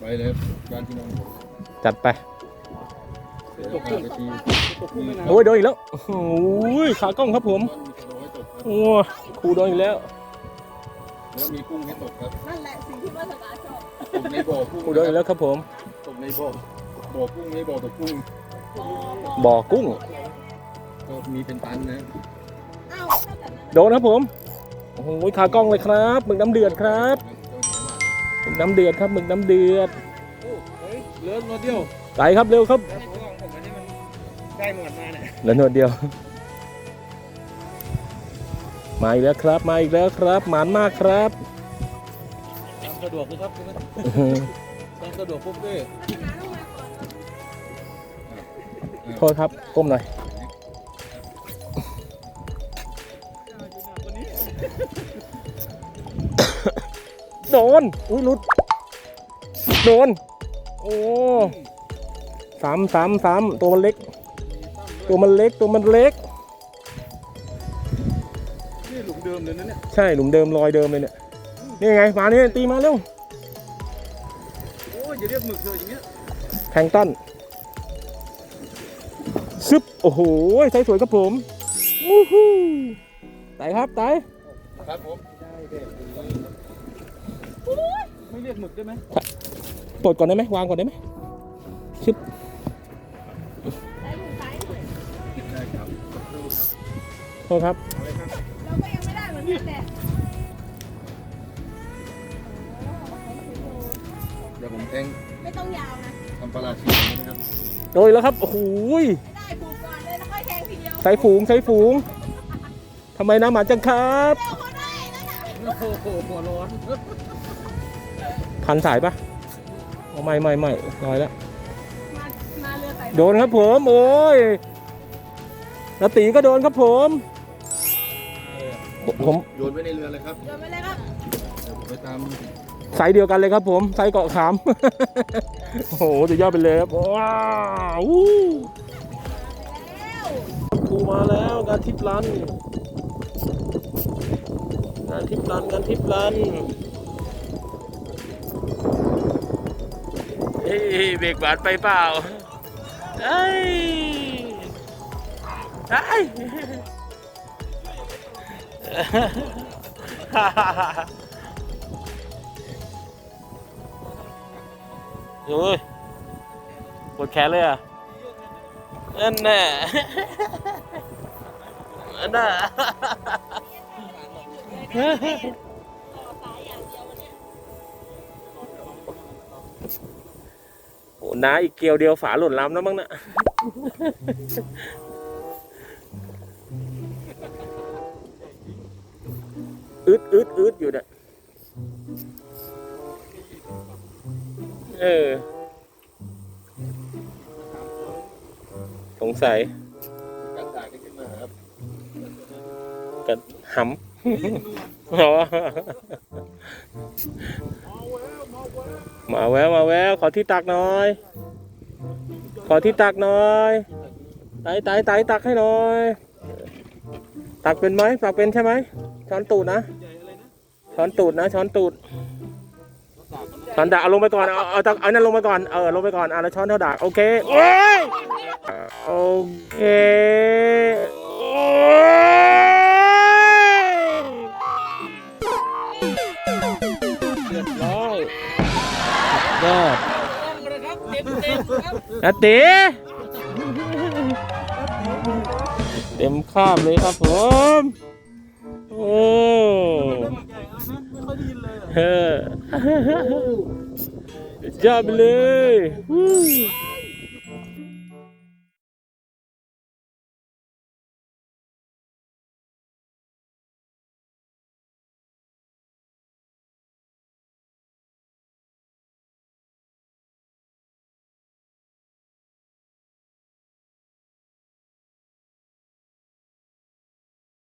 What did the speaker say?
ไปเลยบ้านพี่น้องผมจัดไปเดี๋ยวจะพาไปทีโอ้ยโดนอีกแล้ว โอ้โหขากล้องครับผมมีกระโดดให้ตกครับโอ้ครูโดนอีกแล้ว แล้วมีกุ้งให้ตกครับนั่นแหละสิ่งที่ว่าสกาชอบตกในบ่อกุ้งครูโดนอีกแล้วครับผม ตกในบ่อบ่อกุ้งไม่บ่อตกกุ้งบ่อกุ้ง ก็มีเป็นตันนะอ้าวถ้าแบบนั้นโดนครับผม โอ้โหขากล้องเลยครับหมึกน้ำเดือดครับห มึกน้ำเดือดครับหมึกน้ำเดือดโอ้เฮ้ยเหลือตัวเดียวไปครับเร็วครับแล้วตัวของผมอันนี้มันได้หมดมาเนี่ยเหลือหนวดเดียวมาอีกแล้วครับมาอีกแล้วครับหมานมากครับตามสะดวกเลยครับตามสะดวกปุ๊บด้วยพัฒนาต้องมาก่อนโทษครับก้มหน่อย โดน อุ้ยหลุด โดน โอ้สามสามสามตัวมันเล็ก ตัวมันเล็ก ตัวมันเล็ก นี่หลุมเดิมเลยนะเนี่ย ใช่ หลุมเดิมรอยเดิมเลยเนี่ย นี่ไง มาเนี่ยตีมาเร็ว โอ้ยอย่าเรียกหมึกเลยอย่างเงี้ยแพลงก์ต้นซึบ โอ้โหใส่สวยครับผมวู้ฮู้ไต่ครับไต่ครับผมได้เด็ดไม่เรียกหมึกได้ไหมปลดก่อนได้ไหมวางก่อนได้ไหมชึบได้หมุนซ้ายหน่อยได้ครับดูครับโทษครับเอาเลยครับ เราก็ยังไม่ได้เหมือนกันแหละเดี๋ยวผมแทงไม่ต้องยาวนะ ทำปลาร้าชีสนะครับโดยแล้วครับ โอ้โหยไม่ได้ผูกก่อนเลยแล้วค่อยแทงทีเดียวใส่ฝูงใส่ฝูงทำไมน้ำหมาจังครับ เร็วก็ได้แล้วนะ โอ้โหหัวร้อน พันสายปะเอาไม่ไม่ไม่ลอยแล้ว มามาเรือไต่โดนครับผม โอ้ยนาตีก็โดนครับผม ผมโยนไว้ในเรือเลยครับเรือไปเลยครับเดี๋ยวผมไปตามไซส์เดียวกันเลยครับผมไซส์เกาะขาม โอ้โหสุดยอดไปเลยครับ ว้าววู้แล้วครูมาแล้วงานทิพย์รันงานทิพย์รันงานทิพย์รัน เฮ้ยเบรกบาดไปเปล่าเอ้ยเอ้ยโอ้ยปวดแขนเลยอะนั่นแน่นั่นน่ะ โอ้น้าอีกเกลียวเดียวฝาหล่นล้ำแล้วมั้งนะอึดอึดอึดอยู่น่ะเออ สงสัยการด่ากันขึ้นมาครับกันหำอ๋อ มาแววมาแววขอที่ตักหน่อย ขอที่ตักหน่อยไต่ไต่ไต่ตักให้หน่อย ตักเป็นไหมตักเป็นใช่ไหมช้อนตูดนะช้อนตูดนะช้อนตูดช้อนดาเอาลงไปก่อนเอาเอาตักเอานั่นลงไปก่อนเออลงไปก่อนเอะแล้วช้อนเท่าดากโอเคโอ้ยโอเค นาต๋เต็มข้ามเลยครับผม โอ้เฮ้ยจับเลย